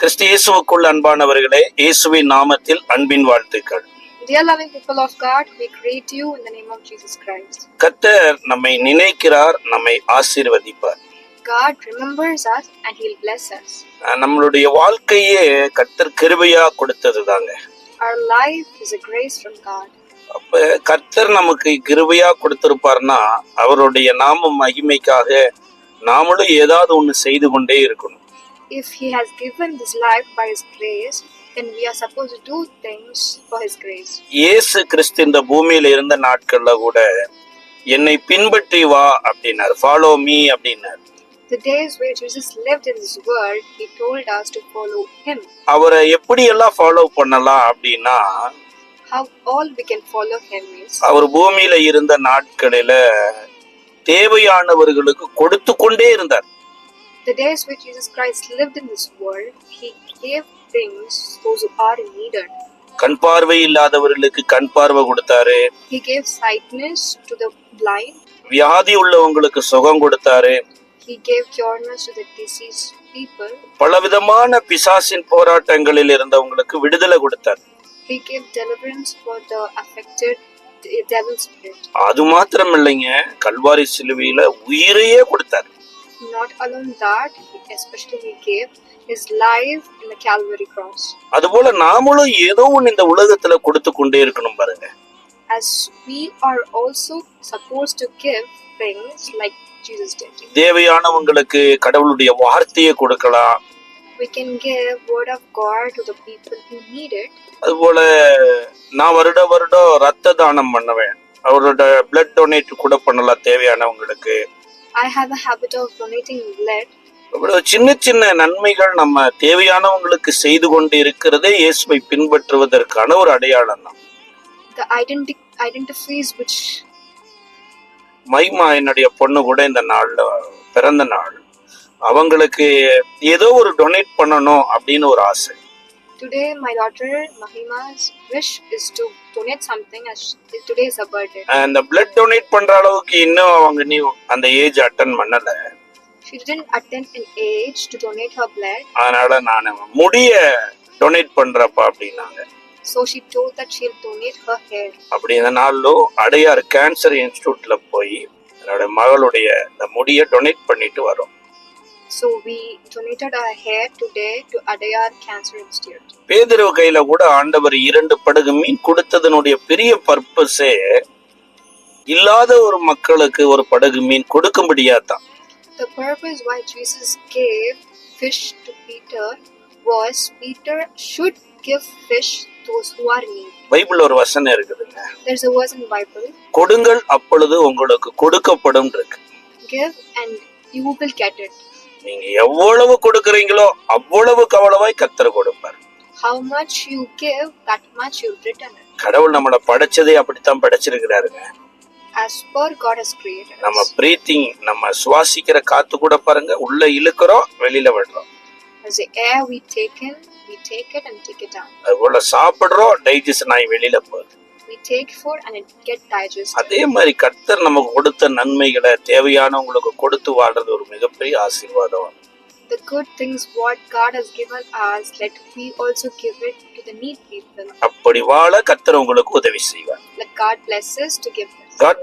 கிறிஸ்து இயேசுவுக்குள் அன்பானவர்களே இயேசுவின் நாமத்தில் அன்பின் வாழ்த்துக்கள் Dear loving people of God, we greet you in the name of Jesus Christ. கர்த்தர் நம்மை நினைக்கிறார் நம்மை ஆசீர்வதிப்பார் God remembers us and He'll bless us. நம்மளுடைய வாழ்க்கையே கர்த்தர் கிருபையா கொடுத்தது தாங்க Our life is a grace from God. அப்ப கர்த்தர் நமக்கு கிருபையா கொடுத்திருப்பார்னா அவருடைய நாம மகிமைக்காக நாமளும் ஏதாவது ஒண்ணு செய்து கொண்டே இருக்கணும் If He has given this life by His grace, then we are supposed to do things for His grace. இயேசு கிறிஸ்து இந்த பூமியில இருந்த நாட்கள்ல கூட என்னை பின்பற்றி வா அப்படின்னாரு ஃபாலோ மீ அப்படின்னாரு The days where Jesus lived in this world, He told us to follow Him. அவரை எப்படி எல்லாம் ஃபாலோ பண்ணலாம் அப்படின்னா How all we can follow Him is அவர் பூமியில இருந்த நாட்களில தேவையானவர்களுக்கு கொடுத்து கொண்டே இருந்தார் the days where Jesus Christ lived in this world, He gave things those who are needed. கண் பார்வை இல்லாதவர்களுக்கு கண் பார்வை கொடுத்தாரு He gave sightness to the blind. வியாதி உள்ளவங்களுக்கு சுகம் கொடுத்தாரு He gave cureness to the diseased people. பலவிதமான பிசாசின் போராட்டங்களில் இருந்தவங்களுக்கு விடுதலை கொடுத்தார் He gave deliverance for the affected de- devil spirit. அது மாத்திரம் இல்லைங்க கல்வாரி சிலுவையில உயிரையே கொடுத்தார் Not alone that, especially he gave his life in the Calvary cross. அதுபோல நாமளும் ஏதோ ஒண்ணு இந்த உலகத்துல கொடுத்து கொண்டே இருக்கணும் பாருங்க As we are also supposed to give things like Jesus did. தேவையானவங்களுக்கு கடவுளுடைய வார்த்தையை கொடுக்கலாம் We can give word of God to the people who need it. அதுபோல நான் வருட வருடம் ரத்த தானம் பண்ணுவேன் அவரோட பிளட் டொனேட் கூட பண்ணலாம் தேவையானவங்களுக்கு I have a habit of donating blood. இவ்வளவு சின்ன சின்ன நன்மைகள் நம்ம தேவையானவங்களுக்கு செய்து கொண்டு இருக்கிறதே இயேசுவை பின்பற்றுவதற்கான ஒரு அடையாளம் தான். The identi- identities which மைமா என்னுடைய பொண்ணு கூட இந்த நாள்ல பிறந்த நாள். அவங்களுக்கு ஏதோ ஒரு டொனேட் பண்ணணும் அப்படின்னு ஒரு ஆசை. Today, my daughter Mahima's wish is to donate something as today is her birthday. அந்த பிளட் டொனேட் பண்ற அளவுக்கு இன்னும் அவங்க நீ அந்த ஏஜ் அட்டன் பண்ணல She didn't attend an age to donate her blood, அதனால நான் முடிய டொனேட் பண்றப்பா அப்படின்னாங்க so she told that she'll donate her hair. அப்படி இந்த நாளிலும் அடையார் கேன்சர் இன்ஸ்டியூட்ல போய் என்னோட மகளுடைய இந்த முடியை டொனேட் பண்ணிட்டு வரோம் So we donated our hair today to Adayar Cancer Institute. பேதுருவ கையில கூட ஆண்டவர் இரண்டு படகு மீன் கொடுத்ததனுடைய பெரிய பர்பஸே இல்லாத ஒரு மக்களுக்கு ஒரு படகு மீன் கொடுக்கும்படியா தான் The purpose why Jesus gave fish to Peter was Peter should give fish those who are in need. Bible ஒரு வசனம் இருக்குதுங்க There's a verse in the Bible கொடுங்கள் அப்பொழுது உங்களுக்கு கொடுக்கப்படும் இருக்கு give and you will get it. நீங்க எவ்வளவு கொடுக்கறீங்களோ அவ்வளவு கவலவாய் கத்தர் கொடுப்பார் How much you give, that much you'll return. கடவுள் நம்மளை படைச்சதே அப்படித்தான் படைச்சிருக்கிறாருங்க As per God has created நம்ம. பிரீத்திங் நம்ம சுவாசிக்கிற காத்து கூட பாருங்க உள்ள இழுக்கிறோம் வெளியில விடுறோம் As the air we take in, we take it and take it out. அதுபோல சாப்பிடுறோம் டைஜஷன் ஆகி வெளியில போகுது We take food and it get digested. அதே மாதிரி கர்த்தர் நமக்கு கொடுத்த நன்மைகளை தேவையானவங்களுக்கு கொடுத்து வாழ்றது ஒரு மிகப்பெரிய ஆசீர்வாதம் The good things what God has given us, let we also give it to the need people. அப்படி வாழ கர்த்தர் உங்களுக்கு உதவி செய்வார் Let God bless us to give. God